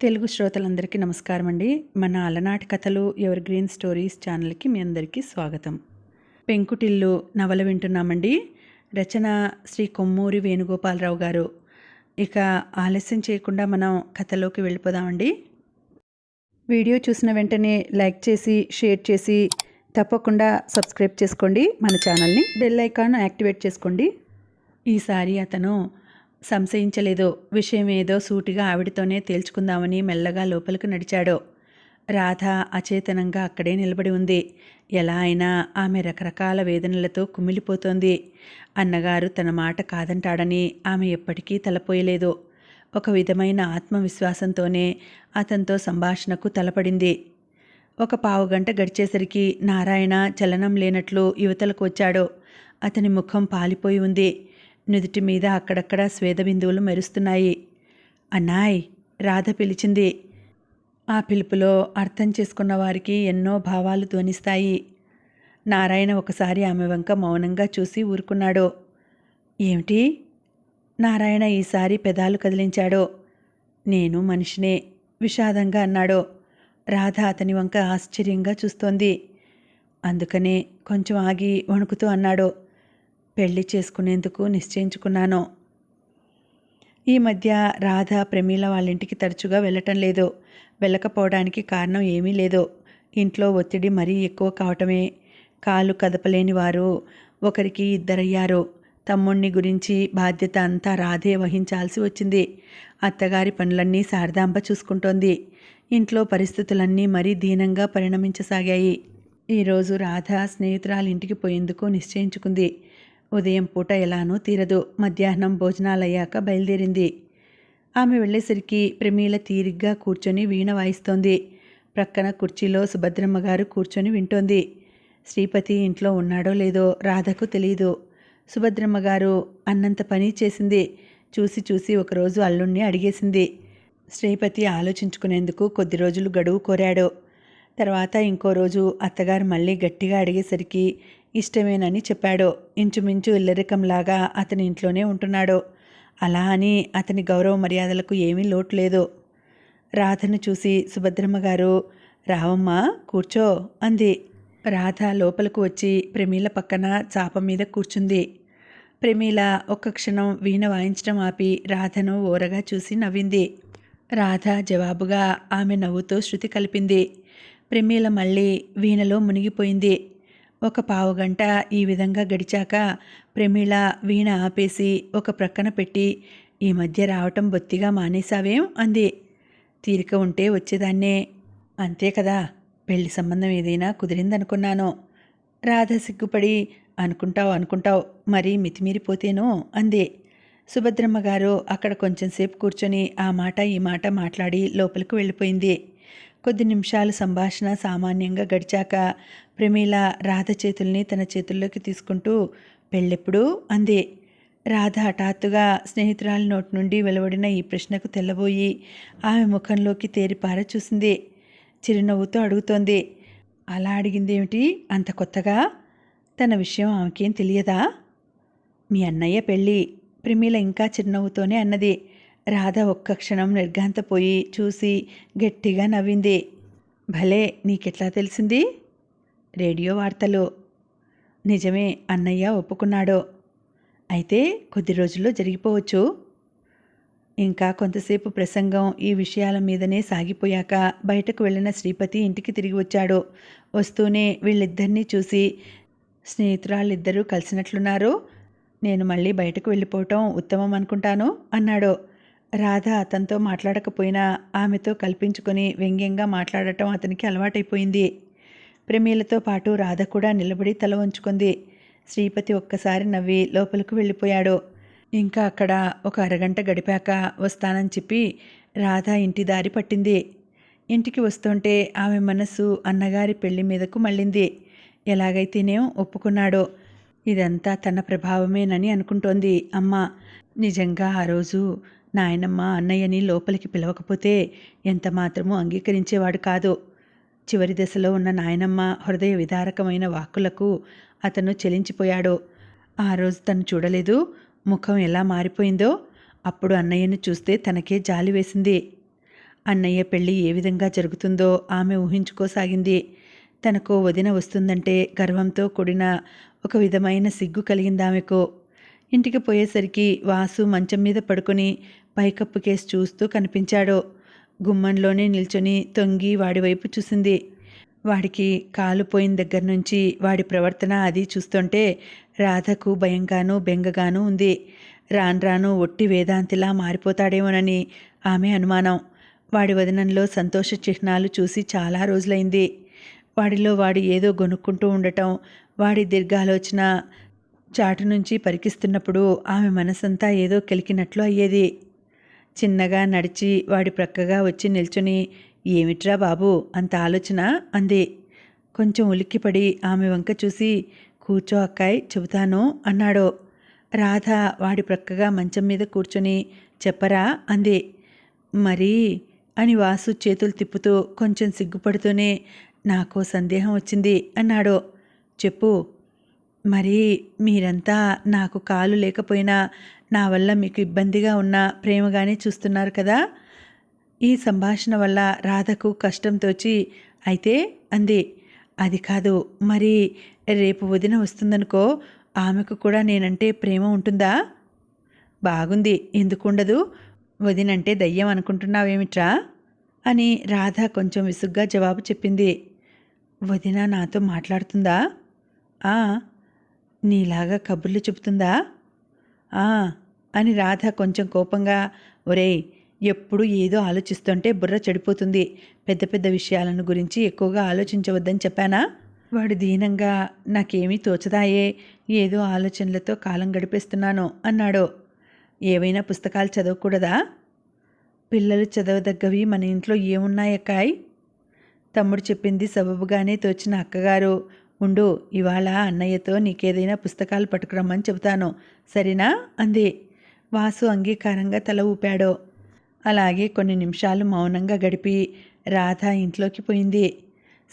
తెలుగు శ్రోతలందరికీ నమస్కారం అండి మన అలనాటి కథలు ఎవర్ గ్రీన్ స్టోరీస్ ఛానల్కి మీ అందరికీ స్వాగతం. పెంకుటిల్లు నవల వింటున్నామండి. రచన శ్రీ కొమ్మూరి వేణుగోపాలరావు గారు. ఇక ఆలస్యం చేయకుండా మనం కథలోకి వెళ్ళిపోదామండి. వీడియో చూసిన వెంటనే లైక్ చేసి షేర్ చేసి తప్పకుండా సబ్స్క్రైబ్ చేసుకోండి. మన ఛానల్ని బెల్ ఐకాన్ యాక్టివేట్ చేసుకోండి. ఈసారి అతను సంశయించలేదు. విషయం ఏదో సూటిగా ఆవిడతోనే తేల్చుకుందామని మెల్లగా లోపలికి నడిచాడు. రాధ అచేతనంగా అక్కడే నిలబడి ఉంది. ఎలా అయినా ఆమె రకరకాల వేదనలతో కుమిలిపోతోంది. అన్నగారు తన మాట కాదంటాడని ఆమె ఎప్పటికీ తలపోయలేదు. ఒక విధమైన ఆత్మవిశ్వాసంతోనే అతనితో సంభాషణకు తలపడింది. ఒక పావుగంట గడిచేసరికి నారాయణ చలనం లేనట్లు యువతలకు వచ్చాడు. అతని ముఖం పాలిపోయి ఉంది. నుదుటి మీద అక్కడక్కడ స్వేద బిందువులు మెరుస్తున్నాయి. అన్నాయ్ రాధ పిలిచింది. ఆ పిలుపులో అర్థం చేసుకున్న వారికి ఎన్నో భావాలు ధ్వనిస్తాయి. నారాయణ ఒకసారి ఆమె వంక మౌనంగా చూసి ఊరుకున్నాడు. ఏమిటి? నారాయణ ఈసారి పెదాలు కదిలించాడు. నేను మనిషినే విషాదంగా అన్నాడు. రాధ అతని వంక ఆశ్చర్యంగా చూస్తోంది. అందుకనే కొంచెం ఆగి వణుకుతూ అన్నాడు. పెళ్ళి చేసుకునేందుకు నిశ్చయించుకున్నాను. ఈ మధ్య రాధ ప్రమీల వాళ్ళ ఇంటికి తరచుగా వెళ్ళటం లేదు. వెళ్ళకపోవడానికి కారణం ఏమీ లేదు. ఇంట్లో ఒత్తిడి మరీ ఎక్కువ కావటమే. కాలు కదపలేని వారు ఒకరికి ఇద్దరయ్యారు. తమ్ముణ్ణి గురించి బాధ్యత అంతా రాధే వహించాల్సి వచ్చింది. అత్తగారి పనులన్నీ శారదాంబ చూసుకుంటోంది. ఇంట్లో పరిస్థితులన్నీ మరీ దీనంగా పరిణమించసాగాయి. ఈరోజు రాధ స్నేహితురాలింటికి పోయేందుకు నిశ్చయించుకుంది. ఉదయం పూట ఎలానూ తీరదు. మధ్యాహ్నం భోజనాలయ్యాక బయలుదేరింది. ఆమె వెళ్ళేసరికి ప్రమీల తీరిగ్గా కూర్చొని వీణ వాయిస్తోంది. ప్రక్కన కుర్చీలో సుభద్రమ్మ గారు కూర్చొని వింటోంది. శ్రీపతి ఇంట్లో ఉన్నాడో లేదో రాధకు తెలియదు సుభద్రమ్మ గారు అన్నంత పని చేసింది. చూసి చూసి ఒకరోజు అల్లుణ్ణి అడిగేసింది. శ్రీపతి ఆలోచించుకునేందుకు కొద్ది రోజులు గడువు కోరాడు. తర్వాత ఇంకో రోజు అత్తగారు మళ్ళీ గట్టిగా అడిగేసరికి ఇష్టమేనని చెప్పాడు. ఇంచుమించు ఇల్లరికంలాగా అతని ఇంట్లోనే ఉంటున్నాడు. అలా అని అతని గౌరవ మర్యాదలకు ఏమీ లోటు లేదు. రాధను చూసి సుభద్రమ్మ గారు రావమ్మ కూర్చో అంది. రాధ లోపలకు వచ్చి ప్రమీల పక్కన చాప మీద కూర్చుంది. ప్రమీల ఒక్క క్షణం వీణ వాయించడం ఆపి రాధను ఓరగా చూసి నవ్వింది. రాధ జవాబుగా ఆమె నవ్వుతో శృతి కలిపింది. ప్రమీల మళ్ళీ వీణలో మునిగిపోయింది. ఒక పావుగంట ఈ విధంగా గడిచాక ప్రమీళ వీణ ఆపేసి ఒక ప్రక్కన పెట్టి ఈ మధ్య రావటం బొత్తిగా మానేశావేం? అంది. తీరిక ఉంటే వచ్చేదాన్నే. అంతే కదా పెళ్ళి సంబంధం ఏదైనా కుదిరిందనుకున్నాను. రాధ సిగ్గుపడి అనుకుంటావు అనుకుంటావు మరీ మితిమీరిపోతేనో? అంది. సుభద్రమ్మ గారు అక్కడ కొంచెంసేపు కూర్చొని ఆ మాట ఈ మాట మాట్లాడి లోపలికి వెళ్ళిపోయింది. కొద్ది నిమిషాలు సంభాషణ సామాన్యంగా గడిచాక ప్రమీల రాధ చేతుల్ని తన చేతుల్లోకి తీసుకుంటూ పెళ్ళెప్పుడు? అంది. రాధ హఠాత్తుగా స్నేహితురాలి నోటి నుండి వెలువడిన ఈ ప్రశ్నకు తెల్లబోయి ఆమె ముఖంలోకి తేరిపార చూసింది. చిరునవ్వుతో అడుగుతోంది అలా అడిగిందేమిటి? అంత కొత్తగా? తన విషయం ఆమెకేం తెలియదా? మీ అన్నయ్య పెళ్ళి ప్రమీల ఇంకా చిరునవ్వుతోనే అన్నది. రాధ ఒక్క క్షణం నిర్ఘాంతపోయి చూసి గట్టిగా నవ్వింది. భలే నీకెట్లా తెలిసింది? రేడియో వార్తలు. నిజమే అన్నయ్య ఒప్పుకున్నాడు. అయితే కొద్ది రోజుల్లో జరిగిపోవచ్చు. ఇంకా కొంతసేపు ప్రసంగం ఈ విషయాల మీదనే సాగిపోయాక బయటకు వెళ్ళిన శ్రీపతి ఇంటికి తిరిగి వచ్చాడు. వస్తూనే వీళ్ళిద్దరినీ చూసి స్నేహితురాళ్ళిద్దరూ కలిసినట్లున్నారు. నేను మళ్ళీ బయటకు వెళ్ళిపోవటం ఉత్తమం అనుకుంటాను అన్నాడు. రాధ అతనితో మాట్లాడకపోయినా ఆమెతో కల్పించుకొని వ్యంగ్యంగా మాట్లాడటం అతనికి అలవాటైపోయింది. ప్రమీలతో పాటు రాధ కూడా నిలబడి తల ఉంచుకుంది శ్రీపతి ఒక్కసారి నవ్వి లోపలికి వెళ్ళిపోయాడు. ఇంకా అక్కడ ఒక అరగంట గడిపాక వస్తానని చెప్పి రాధ ఇంటి దారి పట్టింది. ఇంటికి వస్తుంటే ఆమె మనసు అన్నగారి పెళ్ళి మీదకు మళ్ళింది. ఎలాగైతేనేం ఒప్పుకున్నాడో. ఇదంతా తన ప్రభావమేనని అనుకుంటోంది అమ్మ. నిజంగా ఆ రోజు నాయనమ్మ అన్నయ్యని లోపలికి పిలవకపోతే ఎంత మాత్రమూ అంగీకరించేవాడు కాదు. చివరి దశలో ఉన్న నాయనమ్మ హృదయ విదారకమైన వాక్కులకు అతను చెలించిపోయాడు. ఆ రోజు తను చూడలేదు ముఖం ఎలా మారిపోయిందో అప్పుడు అన్నయ్యను చూస్తే తనకే జాలి వేసింది. అన్నయ్య పెళ్ళి ఏ విధంగా జరుగుతుందో ఆమె ఊహించుకోసాగింది. తనకు వదిన వస్తుందంటే గర్వంతో కూడిన ఒక విధమైన సిగ్గు కలిగింది ఆమెకు ఇంటికి పోయేసరికి వాసు మంచం మీద పడుకొని పైకప్పు కేసు చూస్తూ కనిపించాడు. గుమ్మంలోనే నిల్చొని తొంగి వాడి వైపు చూసింది. వాడికి కాలు పోయిన దగ్గర నుంచి వాడి ప్రవర్తన అది చూస్తుంటే రాధకు భయంగానూ బెంగగానూ ఉంది. రాను రాను ఒట్టి వేదాంతిలా మారిపోతాడేమోనని ఆమె అనుమానం. వాడి వదనంలో సంతోష చిహ్నాలు చూసి చాలా రోజులైంది. వాడిలో వాడు ఏదో గొనుక్కుంటూ ఉండటం వాడి దీర్ఘాలోచన చాటు నుంచి పరికిస్తున్నప్పుడు ఆమె మనసంతా ఏదో కెలికినట్లు అయ్యేది. చిన్నగా నడిచి వాడి ప్రక్కగా వచ్చి నిల్చుని ఏమిట్రా బాబు అంత ఆలోచన? అంది. కొంచెం ఉలిక్కిపడి ఆమె వంక చూసి కూర్చో అక్కాయ్ చెబుతాను అన్నాడు. రాధ వాడి ప్రక్కగా మంచం మీద కూర్చొని చెప్పరా? అంది. మరి? అని వాసు చేతులు తిప్పుతూ కొంచెం సిగ్గుపడుతూనే నాకో సందేహం వచ్చింది అన్నాడు. చెప్పు. మరి మీరంతా నాకు కాలు లేకపోయినా నా వల్ల మీకు ఇబ్బందిగా ఉన్న ప్రేమగానే చూస్తున్నారు కదా. ఈ సంభాషణ వల్ల రాధకు కష్టం తోచి అయితే అంది అది కాదు మరి రేపు వదిన వస్తుందనుకో ఆమెకు కూడా నేనంటే ప్రేమ ఉంటుందా? బాగుంది ఎందుకుండదు వదినంటే దయ్యం అనుకుంటున్నావేమిట్రా? అని రాధ కొంచెం విసుగ్గా జవాబు చెప్పింది. వదిన నాతో మాట్లాడుతుందా? ఆ నీలాగా కబుర్లు చెబుతుందా? ఆ అని రాధ కొంచెం కోపంగా ఒరేయ్ ఎప్పుడు ఏదో ఆలోచిస్తుంటే బుర్ర చెడిపోతుంది. పెద్ద పెద్ద విషయాలను గురించి ఎక్కువగా ఆలోచించవద్దని చెప్పానా? వాడు దీనంగా నాకేమీ తోచదాయే ఏదో ఆలోచనలతో కాలం గడిపేస్తున్నాను అన్నాడు. ఏవైనా పుస్తకాలు చదవకూడదా? పిల్లలు చదవదగ్గవి మన ఇంట్లో ఏమున్నాయక్కాయ్? తమ్ముడు చెప్పింది సబబుగానే తోచిన అక్కగారు. ఉండు ఇవాళ అన్నయ్యతో నీకేదైనా పుస్తకాలు పట్టుకురమ్మని చెబుతాను. సరేనా? అంది. వాసు అంగీకారంగా తల ఊపాడు. అలాగే కొన్ని నిమిషాలు మౌనంగా గడిపి రాధ ఇంట్లోకి పోయింది.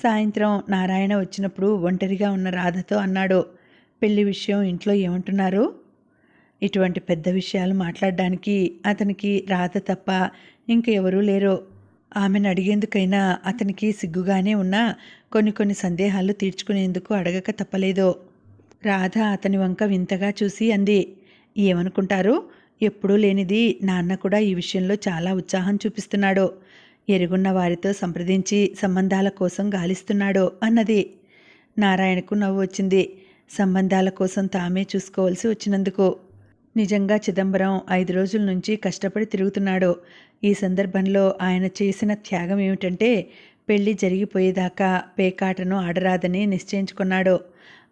సాయంత్రం నారాయణ వచ్చినప్పుడు ఒంటరిగా ఉన్న రాధతో అన్నాడు పెళ్ళి విషయం ఇంట్లో ఏమంటున్నారు? ఇటువంటి పెద్ద విషయాలు మాట్లాడడానికి అతనికి రాధ తప్ప ఇంకెవరూ లేరు. ఆమెను అడిగేందుకైనా అతనికి సిగ్గుగానే ఉన్నా కొన్ని కొన్ని సందేహాలు తీర్చుకునేందుకు అడగక తప్పలేదు. రాధ అతని వంక వింతగా చూసి అంది. ఏమనుకుంటారు? ఎప్పుడూ లేనిది నాన్న కూడా ఈ విషయంలో చాలా ఉత్సాహం చూపిస్తున్నాడు. ఎరుగున్న వారితో సంప్రదించి సంబంధాల కోసం గాలిస్తున్నాడు అన్నది. నారాయణకు నవ్వు వచ్చింది. సంబంధాల కోసం తామే చూసుకోవాల్సి వచ్చినందుకు. నిజంగా చిదంబరం ఐదు రోజుల నుంచి కష్టపడి తిరుగుతున్నాడు. ఈ సందర్భంలో ఆయన చేసిన త్యాగం ఏమిటంటే పెళ్ళి జరిగిపోయేదాకా పేకాటను ఆడరాదని నిశ్చయించుకున్నాడు.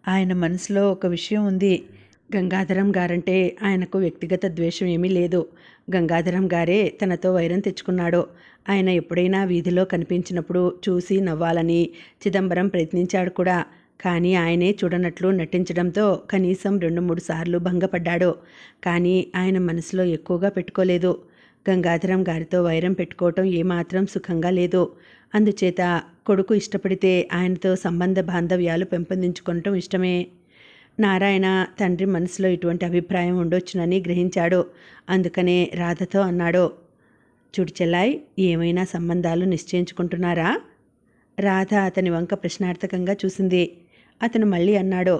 ఆయన మనసులో ఒక విషయం ఉంది. గంగాధరం గారంటే ఆయనకు వ్యక్తిగత ద్వేషం ఏమీ లేదు. గంగాధరం గారే తనతో వైరం తెచ్చుకున్నాడు. ఆయన ఎప్పుడైనా వీధిలో కనిపించినప్పుడు చూసి నవ్వాలని చిదంబరం ప్రయత్నించాడు కూడా. కానీ ఆయనే చూడనట్లు నటించడంతో కనీసం రెండు మూడు సార్లు భంగపడ్డాడు. కానీ ఆయన మనసులో ఎక్కువగా పెట్టుకోలేదు. గంగాధరం గారితో వైరం పెట్టుకోవటం ఏమాత్రం సుఖంగా లేదు. అందుచేత కొడుకు ఇష్టపడితే ఆయనతో సంబంధ బాంధవ్యాలు పెంపొందించుకోవటం ఇష్టమే. నారాయణ తండ్రి మనసులో ఇటువంటి అభిప్రాయం ఉండొచ్చునని గ్రహించాడు. అందుకనే రాధతో అన్నాడు చూడు చెల్లాయ్ ఏమైనా సంబంధాలు నిశ్చయించుకుంటున్నారా? రాధ అతని వంక ప్రశ్నార్థకంగా చూసింది. అతను మళ్ళీ అన్నాడు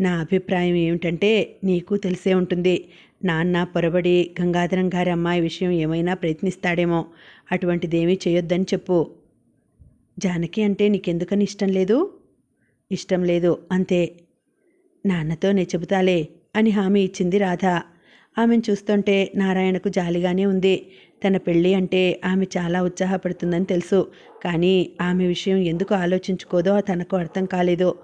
నా అభిప్రాయం ఏమిటంటే నీకు తెలిసే ఉంటుంది. నాన్న పొరబడి గంగాధరం గారి అమ్మాయి విషయం ఏమైనా ప్రయత్నిస్తాడేమో. అటువంటిదేమీ చేయొద్దని చెప్పు. జానకి అంటే నీకెందుకని ఇష్టం లేదు? ఇష్టం లేదు అంతే. నాన్నతో నే చెబుతాలే అని హామీ ఇచ్చింది రాధ. ఆమెను చూస్తుంటే నారాయణకు జాలిగానే ఉంది. తన పెళ్ళి అంటే ఆమె చాలా ఉత్సాహపడుతుందని తెలుసు. కానీ ఆమె విషయం ఎందుకు ఆలోచించుకోదో తనకు అర్థం కాలేదు.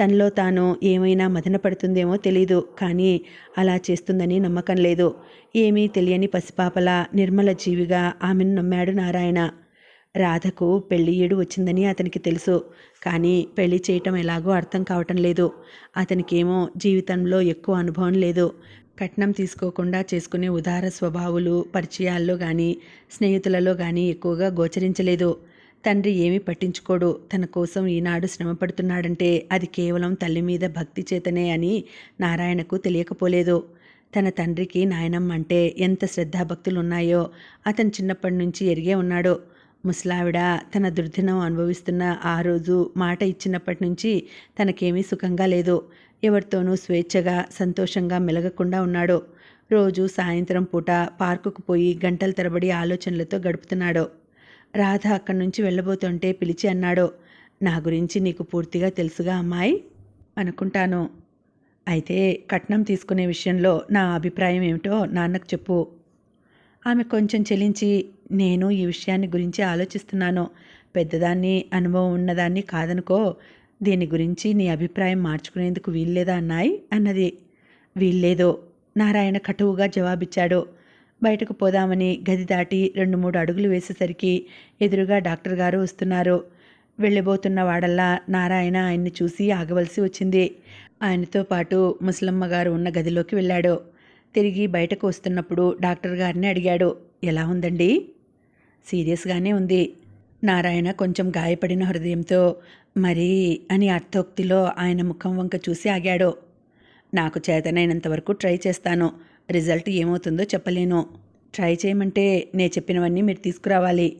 తనలో తాను ఏమైనా మదన పడుతుందేమో తెలీదు. కానీ అలా చేస్తుందని నమ్మకం లేదు. ఏమీ తెలియని పసిపాపలా నిర్మల జీవిగా ఆమెను నమ్మాడు నారాయణ. రాధకు పెళ్ళి ఏడు వచ్చిందని అతనికి తెలుసు. కానీ పెళ్ళి చేయటం ఎలాగో అర్థం కావటం లేదు. అతనికేమో జీవితంలో ఎక్కువ అనుభవం లేదు. కట్నం తీసుకోకుండా చేసుకునే ఉదార స్వభావులు పరిచయాల్లో కానీ స్నేహితులలో కానీ ఎక్కువగా గోచరించలేదు. తండ్రి ఏమీ పట్టించుకోడు. తన కోసం ఈనాడు శ్రమపడుతున్నాడంటే అది కేవలం తల్లి మీద భక్తి చేతనే అని నారాయణకు తెలియకపోలేదు. తన తండ్రికి నాయనమ్మ అంటే ఎంత శ్రద్ధాభక్తులున్నాయో అతను చిన్నప్పటి నుంచి ఎరిగే ఉన్నాడు. ముసలావిడ తన దుర్దినం అనుభవిస్తున్న ఆ రోజు మాట ఇచ్చినప్పటి నుంచి తనకేమీ సుఖంగా లేదు. ఎవరితోనూ స్వేచ్ఛగా సంతోషంగా మెలగకుండా ఉన్నాడు. రోజు సాయంత్రం పూట పార్కుకు పోయి గంటల తరబడి ఆలోచనలతో గడుపుతున్నాడు. రాధ అక్కడి నుంచి వెళ్ళబోతుంటే పిలిచి అన్నాడు నా గురించి నీకు పూర్తిగా తెలుసుగా అమ్మాయి? అనుకుంటాను. అయితే కట్నం తీసుకునే విషయంలో నా అభిప్రాయం ఏమిటో నాన్నకు చెప్పు. ఆమె కొంచెం చెలించి నేను ఈ విషయాన్ని గురించి ఆలోచిస్తున్నాను. పెద్దదాన్ని అనుభవం ఉన్నదాన్ని కాదనుకో దీని గురించి నీ అభిప్రాయం మార్చుకునేందుకు వీల్లేదా అన్నాయి? అన్నది. వీల్లేదో? నారాయణ కటువుగా జవాబిచ్చాడు. బయటకు పోదామని గది దాటి రెండు మూడు అడుగులు వేసేసరికి ఎదురుగా డాక్టర్ గారు వస్తున్నారు. వెళ్ళిపోతున్న వాడల్లా నారాయణ ఆయన్ని చూసి ఆగవలసి వచ్చింది. ఆయనతో పాటు ముసలమ్మ గారు ఉన్న గదిలోకి వెళ్ళాడు. తిరిగి బయటకు వస్తున్నప్పుడు డాక్టర్ గారిని అడిగాడు. ఎలా ఉందండి? సీరియస్గానే ఉంది. నారాయణ కొంచెం గాయపడిన హృదయంతో మరీ అని అర్థోక్తిలో ఆయన ముఖం వంక చూసి ఆగాడు. నాకు చేతనైనంత వరకు ట్రై చేస్తాను. రిజల్ట్ ఏమవుతుందో చెప్పలేను. ట్రై చేయమంటే నే చెప్పినవన్నీ మీరు తీసుకురావాలి.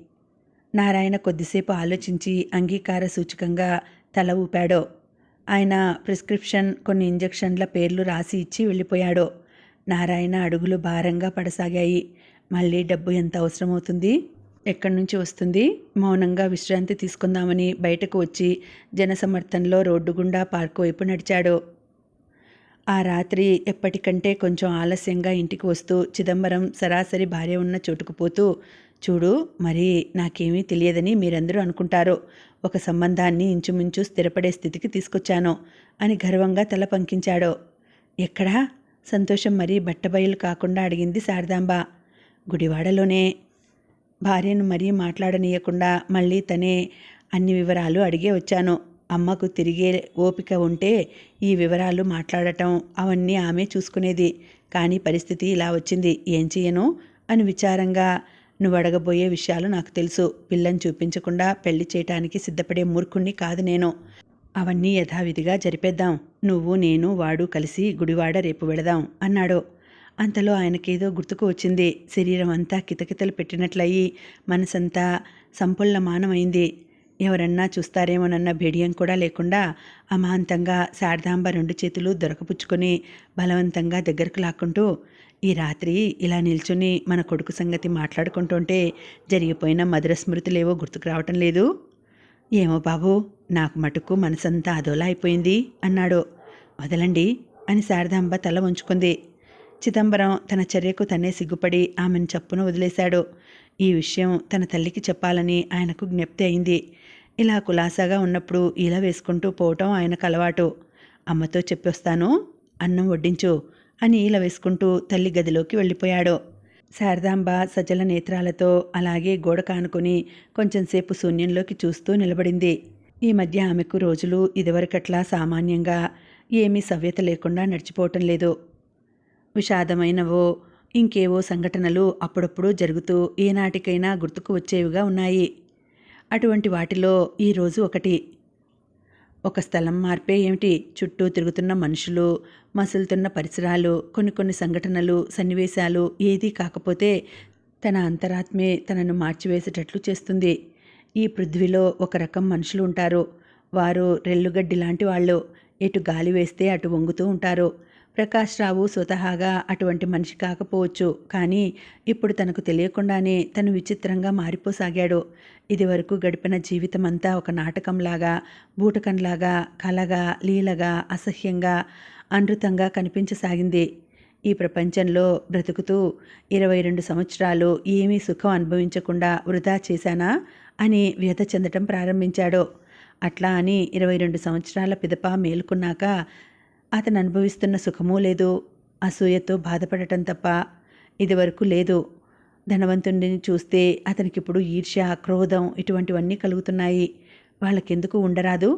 నారాయణ కొద్దిసేపు ఆలోచించి అంగీకార సూచకంగా తల ఊపాడు. ఆయన ప్రిస్క్రిప్షన్ కొన్ని ఇంజెక్షన్ల పేర్లు రాసి ఇచ్చి వెళ్ళిపోయాడు. నారాయణ అడుగులు భారంగా పడసాగాయి. మళ్ళీ డబ్బు ఎంత అవసరమవుతుంది? ఎక్కడి నుంచి వస్తుంది? మౌనంగా విశ్రాంతి తీసుకుందామని బయటకు వచ్చి జనసమర్థంలో రోడ్డు గుండా పార్కు వైపు నడిచాడు. ఆ రాత్రి ఎప్పటికంటే కొంచెం ఆలస్యంగా ఇంటికి వస్తూ చిదంబరం సరాసరి భార్య ఉన్న చోటుకు పోతూ చూడు మరి నాకేమీ తెలియదని మీరందరూ అనుకుంటారు. ఒక సంబంధాన్ని ఇంచుమించు స్థిరపడే స్థితికి తీసుకొచ్చాను అని గర్వంగా తల పంకించాడు. ఎక్కడా? సంతోషం మరీ బట్టబయలు కాకుండా అడిగింది శారదాంబ. గుడివాడలోనే భార్యను మరీ మాట్లాడనీయకుండా మళ్ళీ తనే అన్ని వివరాలు అడిగే వచ్చాను. అమ్మకు తిరిగే ఓపిక ఉంటే ఈ వివరాలు మాట్లాడటం అవన్నీ ఆమె చూసుకునేది. కానీ పరిస్థితి ఇలా వచ్చింది. ఏం చేయను అని విచారంగా నువ్వు అడగబోయే విషయాలు నాకు తెలుసు. పిల్లని చూపించకుండా పెళ్ళి చేయటానికి సిద్ధపడే మూర్ఖుణ్ణి కాదు నేను. అవన్నీ యథావిధిగా జరిపేద్దాం. నువ్వు నేను వాడు కలిసి గుడివాడ రేపు వెళదాం అన్నాడు. అంతలో ఆయనకేదో గుర్తుకు వచ్చింది. శరీరం అంతా కితకితలు పెట్టినట్లయి మనసంతా సంపుల్ల మానమైంది ఎవరన్నా చూస్తారేమోనన్న భేడియం కూడా లేకుండా అమాంతంగా శారదాంబ రెండు చేతులు దొరకపుచ్చుకొని బలవంతంగా దగ్గరకు లాక్కుంటూ ఈ రాత్రి ఇలా నిల్చుని మన కొడుకు సంగతి మాట్లాడుకుంటుంటే జరిగిపోయిన మధుర స్మృతులేవో గుర్తుకు రావటం లేదు? ఏమో బాబు నాకు మటుకు మనసంతా అదోలా అయిపోయింది అన్నాడు. వదలండి అని శారదాంబ తల ఉంచుకుంది చిదంబరం తన చర్యకు తనే సిగ్గుపడి ఆమెను చప్పున వదిలేశాడు. ఈ విషయం తన తల్లికి చెప్పాలని ఆయనకు జ్ఞప్తి అయింది. ఇలా కులాసాగా ఉన్నప్పుడు ఇలా వేసుకుంటూ పోవటం ఆయనకు అలవాటు. అమ్మతో చెప్పొస్తాను అన్నం వడ్డించు అని ఈల వేసుకుంటూ తల్లి గదిలోకి వెళ్ళిపోయాడు. శారదాంబ సజల నేత్రాలతో అలాగే గోడ కానుకొని కొంచెంసేపు శూన్యంలోకి చూస్తూ నిలబడింది. ఈ మధ్య ఆమెకు రోజులు ఇదివరకట్లా సామాన్యంగా ఏమీ సవ్యత లేకుండా నడిచిపోవటం లేదు. విషాదమైనవో ఇంకేవో సంఘటనలు అప్పుడప్పుడు జరుగుతూ ఏనాటికైనా గుర్తుకు వచ్చేవిగా ఉన్నాయి. అటువంటి వాటిలో ఈరోజు ఒకటి. ఒక స్థలం మార్పే ఏమిటి? చుట్టూ తిరుగుతున్న మనుషులు మసులుతున్న పరిసరాలు కొన్ని కొన్ని సంఘటనలు సన్నివేశాలు ఏదీ కాకపోతే తన అంతరాత్మే తనను మార్చివేసేటట్లు చేస్తుంది. ఈ పృథ్వీలో ఒక రకం మనుషులు ఉంటారు. వారు రెల్లుగడ్డి లాంటి వాళ్ళు. ఎటు గాలి వేస్తే అటు వంగుతూ ఉంటారు. ప్రకాష్ రావు స్వతహాగా అటువంటి మనిషి కాకపోవచ్చు. కానీ ఇప్పుడు తనకు తెలియకుండానే తను విచిత్రంగా మారిపోసాగాడు. ఇదివరకు గడిపిన జీవితమంతా ఒక నాటకంలాగా బూటకంలాగా కలగా లీలగా అసహ్యంగా అనృతంగా కనిపించసాగింది. ఈ ప్రపంచంలో బ్రతుకుతూ ఇరవై రెండు సంవత్సరాలు ఏమీ సుఖం అనుభవించకుండా వృధా చేశానా అని వ్యధ చెందటం ప్రారంభించాడు. అట్లా అని ఇరవై రెండు సంవత్సరాల పిదప మేలుకున్నాక అతను అనుభవిస్తున్న సుఖమూ లేదు అసూయతో బాధపడటం తప్ప ఇదివరకు లేదు. ధనవంతుడిని చూస్తే అతనికిప్పుడు ఈర్ష్య క్రోధం ఇటువంటివన్నీ కలుగుతున్నాయి. వాళ్ళకెందుకు ఉండరాదు?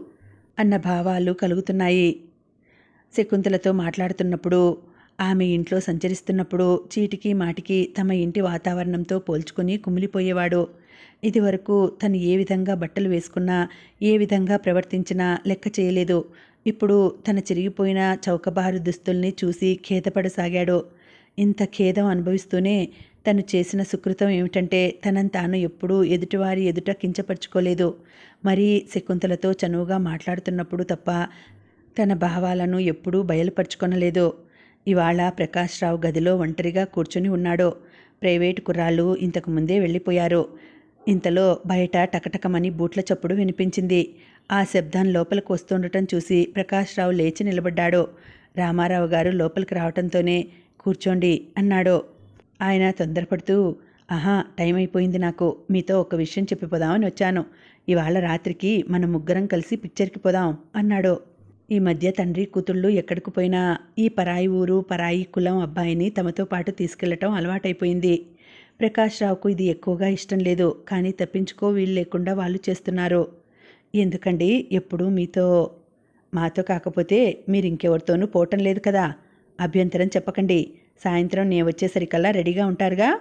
అన్న భావాలు కలుగుతున్నాయి. శకుంతలతో మాట్లాడుతున్నప్పుడు ఆమె ఇంట్లో సంచరిస్తున్నప్పుడు చీటికి మాటికి తమ ఇంటి వాతావరణంతో పోల్చుకుని కుమిలిపోయేవాడు. ఇదివరకు తను ఏ విధంగా బట్టలు వేసుకున్నా ఏ విధంగా ప్రవర్తించినా లెక్క చేయలేదు. ఇప్పుడు తన చిరిగిపోయిన చౌకబారు దుస్తుల్ని చూసి ఖేదపడసాగాడు. ఇంత ఖేదం అనుభవిస్తూనే తను చేసిన సుకృతం ఏమిటంటే తనని తాను ఎప్పుడూ ఎదుటివారి ఎదుట కించపరుచుకోలేదు. మరీ శకుంతలతో చనువుగా మాట్లాడుతున్నప్పుడు తప్ప తన భావాలను ఎప్పుడూ బయలుపరుచుకొనలేదు. ఇవాళ ప్రకాష్ రావు గదిలో ఒంటరిగా కూర్చుని ఉన్నాడు. ప్రైవేటు కుర్రాళ్ళు ఇంతకు ముందే వెళ్ళిపోయారు. ఇంతలో బయట టకటకమని బూట్ల చప్పుడు వినిపించింది. ఆ శబ్దం లోపలికి వస్తుండటం చూసి ప్రకాష్ రావు లేచి నిలబడ్డాడు. రామారావు గారు లోపలికి రావటంతోనే కూర్చోండి అన్నాడు. ఆయన తొందరపడుతూ ఆహా టైం అయిపోయింది నాకు. మీతో ఒక విషయం చెప్పిపోదామని వచ్చాను. ఇవాళ రాత్రికి మనం ముగ్గురం కలిసి పిక్చర్కి పోదాం అన్నాడు. ఈ మధ్య తండ్రి కూతుళ్ళు ఎక్కడికి పోయినా ఈ పరాయి ఊరు పరాయి కులం అబ్బాయిని తమతో పాటు తీసుకెళ్ళటం అలవాటైపోయింది. ప్రకాష్ రావుకు ఇది ఎక్కువగా ఇష్టం లేదు. కానీ తప్పించుకో వీలు లేకుండా వాళ్ళు చేస్తున్నారు. ఎందుకండి? ఎప్పుడూ మీతో మాతో కాకపోతే మీరు ఇంకెవరితోనూ పోవటం లేదు కదా? అభ్యంతరం చెప్పకండి. సాయంత్రం నేను వచ్చేసరికల్లా రెడీగా ఉంటారుగా?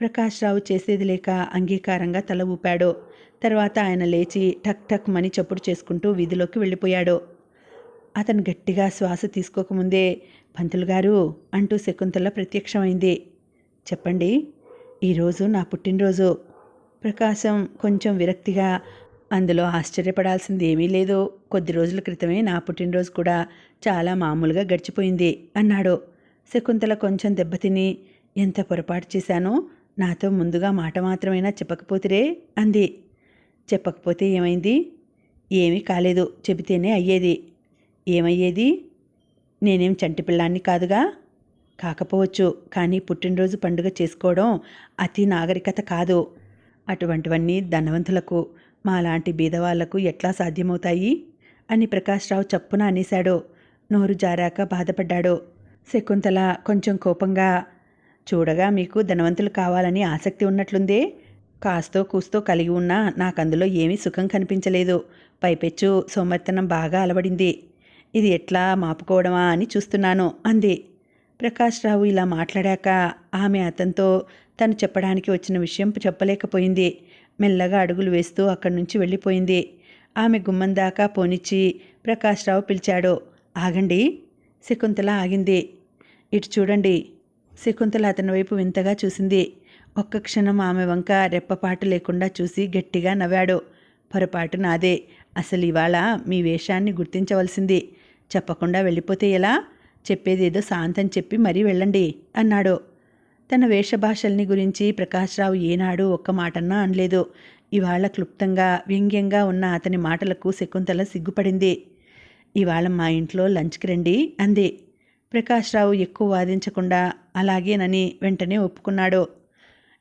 ప్రకాష్ రావు చేసేది లేక అంగీకారంగా తల ఊపాడు. తర్వాత ఆయన లేచి టక్ టక్ మని చప్పుడు చేసుకుంటూ వీధిలోకి వెళ్ళిపోయాడు. అతను గట్టిగా శ్వాస తీసుకోకముందే పంతులు గారు అంటూ శకుంతల ప్రత్యక్షమైంది. చెప్పండి ఈరోజు నా పుట్టినరోజు. ప్రకాశం కొంచెం విరక్తిగా అందులో ఆశ్చర్యపడాల్సింది ఏమీ లేదు. కొద్ది రోజుల క్రితమే నా పుట్టినరోజు కూడా చాలా మామూలుగా గడిచిపోయింది అన్నాడు. శకుంతల కొంచెం దెబ్బతిని ఎంత పొరపాటు చేశానో నాతో ముందుగా మాట మాత్రమైనా చెప్పకపోతిరే అంది. చెప్పకపోతే ఏమైంది? ఏమీ కాలేదు చెబితేనే అయ్యేది. ఏమయ్యేది? నేనేం చంటి పిల్లాన్ని కాదుగా? కాకపోవచ్చు కానీ పుట్టినరోజు పండుగ చేసుకోవడం అతి నాగరికత కాదు. అటువంటివన్నీ ధనవంతులకు మాలాంటి బీదవాళ్ళకు ఎట్లా సాధ్యమవుతాయి? అని ప్రకాశ్రావు చప్పున అనేశాడు. నోరు జారాక బాధపడ్డాడు. శకుంతల కొంచెం కోపంగా చూడగా మీకు ధనవంతులు కావాలని ఆసక్తి ఉన్నట్లుందే? కాస్తో కూస్తో కలిగి ఉన్నా నాకందులో ఏమీ సుఖం కనిపించలేదు. పైపెచ్చు సోమర్తనం బాగా అలవడింది. ఇది ఎట్లా మాపుకోవడమా అని చూస్తున్నాను అంది. ప్రకాష్ రావు ఇలా మాట్లాడాక ఆమె అతనితో తను చెప్పడానికి వచ్చిన విషయం చెప్పలేకపోయింది. మెల్లగా అడుగులు వేస్తూ అక్కడి నుంచి వెళ్ళిపోయింది. ఆమె గుమ్మం దాకా పోనిచ్చి ప్రకాశ్రావు పిలిచాడు. ఆగండి శకుంతల ఆగింది. ఇటు చూడండి. శకుంతల అతని వైపు వింతగా చూసింది. ఒక్క క్షణం ఆమె వంక రెప్పపాటు లేకుండా చూసి గట్టిగా నవ్వాడు. పొరపాటు నాదే. అసలు ఇవాళ మీ వేషాన్ని గుర్తించవలసింది. చెప్పకుండా వెళ్ళిపోతే ఎలా? చెప్పేదేదో శాంతం చెప్పి మరీ వెళ్ళండి అన్నాడు. తన వేషభాషల్ని గురించి ప్రకాశ్రావు ఏనాడు ఒక్క మాటన్నా అనలేదు. ఇవాళ క్లుప్తంగా వ్యంగ్యంగా ఉన్న అతని మాటలకు శకుంతల సిగ్గుపడింది. ఇవాళ మా ఇంట్లో లంచ్కి రండి అంది. ప్రకాశ్రావు ఎక్కువ వాదించకుండా అలాగేనని వెంటనే ఒప్పుకున్నాడు.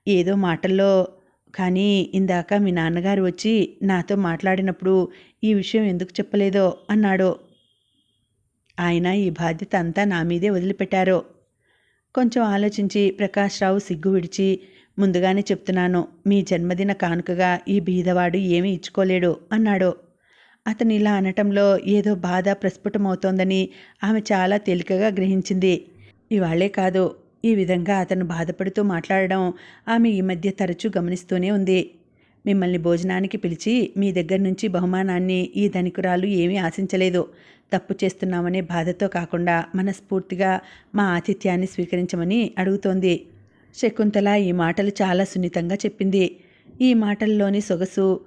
ఏదో మాటల్లో కానీ ఇందాక మీ నాన్నగారు వచ్చి నాతో మాట్లాడినప్పుడు ఈ విషయం ఎందుకు చెప్పలేదో అన్నాడు. ఆయన ఈ బాధ్యత అంతా నా మీదే వదిలిపెట్టారు. కొంచెం ఆలోచించి ప్రకాష్ రావు సిగ్గు విడిచి ముందుగానే చెప్తున్నాను మీ జన్మదిన కానుకగా ఈ బీదవాడు ఏమీ ఇచ్చుకోలేడు అన్నాడు. అతను ఇలా అనటంలో ఏదో బాధ ప్రస్ఫుటమవుతోందని ఆమె చాలా తేలికగా గ్రహించింది. ఇవాళ్ళే కాదు ఈ విధంగా అతను బాధపడుతూ మాట్లాడడం ఆమె ఈ మధ్య తరచూ గమనిస్తూనే ఉంది. మిమ్మల్ని భోజనానికి పిలిచి మీ దగ్గర నుంచి బహుమానాన్ని ఈ ధనికురాలు ఏమీ ఆశించలేదు. తప్పు చేస్తున్నామనే బాధతో కాకుండా మనస్ఫూర్తిగా మా ఆతిథ్యాన్ని స్వీకరించమని అడుగుతోంది. శకుంతల ఈ మాటలు చాలా సున్నితంగా చెప్పింది. ఈ మాటల్లోని సొగసు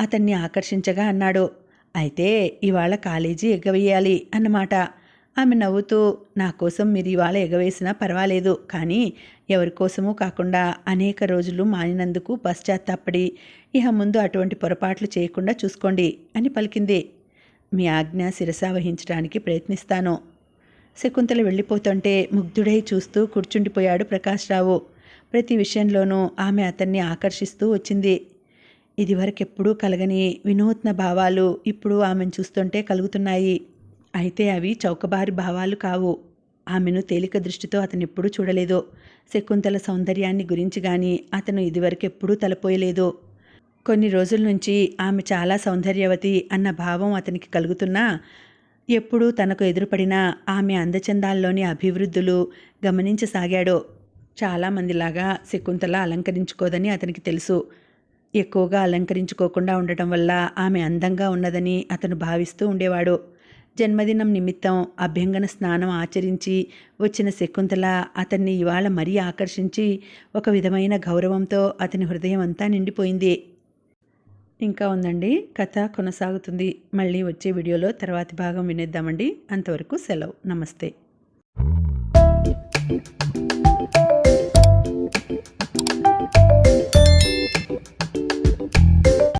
అతన్ని ఆకర్షించగా అన్నాడు. అయితే ఇవాళ కాలేజీ ఎగ్గవేయాలి అన్నమాట. ఆమె నవ్వుతూ నా కోసం మీరు ఇవాళ ఎగవేసినా పర్వాలేదు కానీ ఎవరి కోసమూ కాకుండా అనేక రోజులు మానినందుకు పశ్చాత్తాపడి ఇహ ముందు అటువంటి పొరపాట్లు చేయకుండా చూసుకోండి అని పలికింది. మీ ఆజ్ఞ శిరస వహించడానికి ప్రయత్నిస్తాను. శకుంతల వెళ్ళిపోతుంటే ముగ్ధుడై చూస్తూ కూర్చుండిపోయాడు ప్రకాశ్రావు ప్రతి విషయంలోనూ ఆమె అతన్ని ఆకర్షిస్తూ వచ్చింది. ఇదివరకెప్పుడూ కలగని వినూత్న భావాలు ఇప్పుడు ఆమెను చూస్తుంటే కలుగుతున్నాయి. అయితే అవి చౌకబారి భావాలు కావు. ఆమెను తేలిక దృష్టితో అతను ఎప్పుడూ చూడలేదు. శకుంతల సౌందర్యాన్ని గురించి కానీ అతను ఇదివరకెప్పుడూ తలపోయలేదు. కొన్ని రోజుల నుంచి ఆమె చాలా సౌందర్యవతి అన్న భావం అతనికి కలుగుతున్నా ఎప్పుడూ తనకు ఎదురుపడిన ఆమె అందచందాల్లోని అభివృద్ధులు గమనించసాగాడో. చాలామందిలాగా శకుంతల అలంకరించుకోదని అతనికి తెలుసు. ఎక్కువగా అలంకరించుకోకుండా ఉండటం వల్ల ఆమె అందంగా ఉన్నదని అతను భావిస్తూ ఉండేవాడు. జన్మదినం నిమిత్తం అభ్యంగన స్నానం ఆచరించి వచ్చిన శకుంతల అతన్ని ఇవాళ మరీ ఆకర్షించి ఒక విధమైన గౌరవంతో అతని హృదయం అంతా నిండిపోయింది. ఇంకా ఉందండి. కథ కొనసాగుతుంది. మళ్ళీ వచ్చే వీడియోలో తర్వాతి భాగం వినేద్దామండి. అంతవరకు సెలవు. నమస్తే.